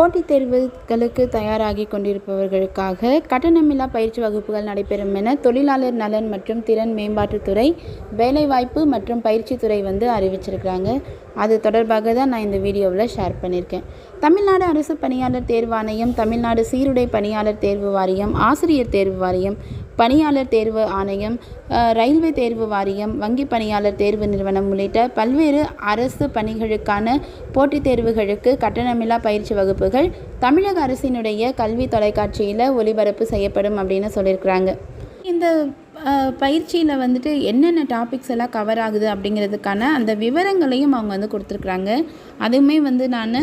போட்டித் தேர்வுகளுக்கு தயாராகி கொண்டிருப்பவர்களுக்காக கட்டணமில்லா பயிற்சி வகுப்புகள் நடைபெறும் என தொழிலாளர் நலன் மற்றும் திறன் மேம்பாட்டுத்துறை வேலைவாய்ப்பு மற்றும் பயிற்சித்துறை வந்து அறிவிச்சிருக்கிறாங்க. அது தொடர்பாக தான் நான் இந்த வீடியோவில் ஷேர் பண்ணியிருக்கேன். தமிழ்நாடு அரசு பணியாளர் தேர்வாணையம் தமிழ்நாடு சீருடை பணியாளர் தேர்வு வாரியம் ஆசிரியர் தேர்வு வாரியம் பணியாளர் தேர்வு ஆணையம் ரயில்வே தேர்வு வாரியம் வங்கி பணியாளர் தேர்வு நிறுவனம் உள்ளிட்ட பல்வேறு அரசு பணிகளுக்கான போட்டித் தேர்வுகளுக்கு கட்டணமில்லா பயிற்சி வகுப்புகள் தமிழக அரசினுடைய கல்வி தொலைக்காட்சியில் ஒளிபரப்பு செய்யப்படும் அப்படின்னு சொல்லியிருக்கிறாங்க. இந்த பயிற்சியில் வந்துட்டு என்னென்ன டாபிக்ஸ் எல்லாம் கவர் ஆகுது அப்படிங்கிறதுக்கான அந்த விவரங்களையும் அவங்க வந்து கொடுத்துருக்குறாங்க. அதுவுமே வந்து நான்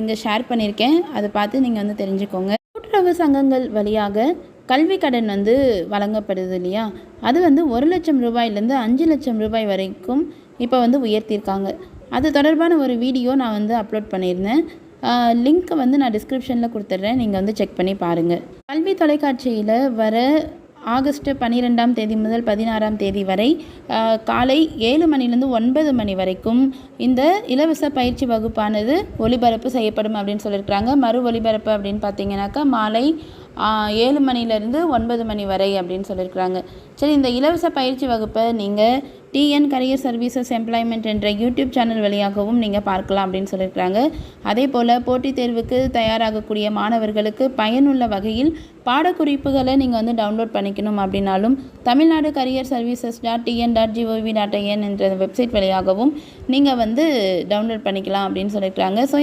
இங்கே ஷேர் பண்ணியிருக்கேன். அதை பார்த்து நீங்கள் வந்து தெரிஞ்சுக்கோங்க. கூட்டுறவு சங்கங்கள் வழியாக கல்வி கடன் வந்து வழங்கப்படுது இல்லையா? அது வந்து ஒரு லட்சம் ரூபாயிலேருந்து அஞ்சு லட்சம் ரூபாய் வரைக்கும் இப்போ வந்து உயர்த்தியிருக்காங்க. அது தொடர்பான ஒரு வீடியோ நான் வந்து அப்லோட் பண்ணியிருந்தேன். லிங்க்கை வந்து நான் டிஸ்கிரிப்ஷனில் கொடுத்துட்றேன். நீங்கள் வந்து செக் பண்ணி பாருங்கள் கல்வி தொலைக்காட்சியில் வர ஆகஸ்ட் பன்னிரெண்டாம் தேதி முதல் பதினாறாம் தேதி வரை காலை ஏழு மணிலேருந்து ஒன்பது மணி வரைக்கும் இந்த இலவச பயிற்சி வகுப்பானது ஒளிபரப்பு செய்யப்படும் அப்படின்னு சொல்லியிருக்கிறாங்க. மறு ஒளிபரப்பு அப்படின்னு பார்த்தீங்கன்னாக்கா மாலை ஏழு மணிலேருந்து ஒன்பது மணி வரை அப்படின்னு சொல்லியிருக்கிறாங்க. சரி இந்த இலவச பயிற்சி வகுப்பை நீங்கள் டிஎன் கரியர் சர்வீசஸ் எம்ப்ளாய்மெண்ட் என்ற யூடியூப் சேனல் வழியாகவும் நீங்கள் பார்க்கலாம் அப்படின்னு சொல்லியிருக்கிறாங்க. அதே போல் போட்டித் தேர்வுக்கு தயாராகக்கூடிய மாணவர்களுக்கு பயனுள்ள வகையில் பாடக்குறிப்புகளை நீங்கள் வந்து டவுன்லோட் பண்ணிக்கணும் அப்படின்னாலும் Tamil Nadu career services dot TN dot GOV dot IN என்ற வெப்சைட் வழியாகவும் நீங்கள் வந்து டவுன்லோட் பண்ணிக்கலாம் அப்படின்னு சொல்லியிருக்கிறாங்க. ஸோ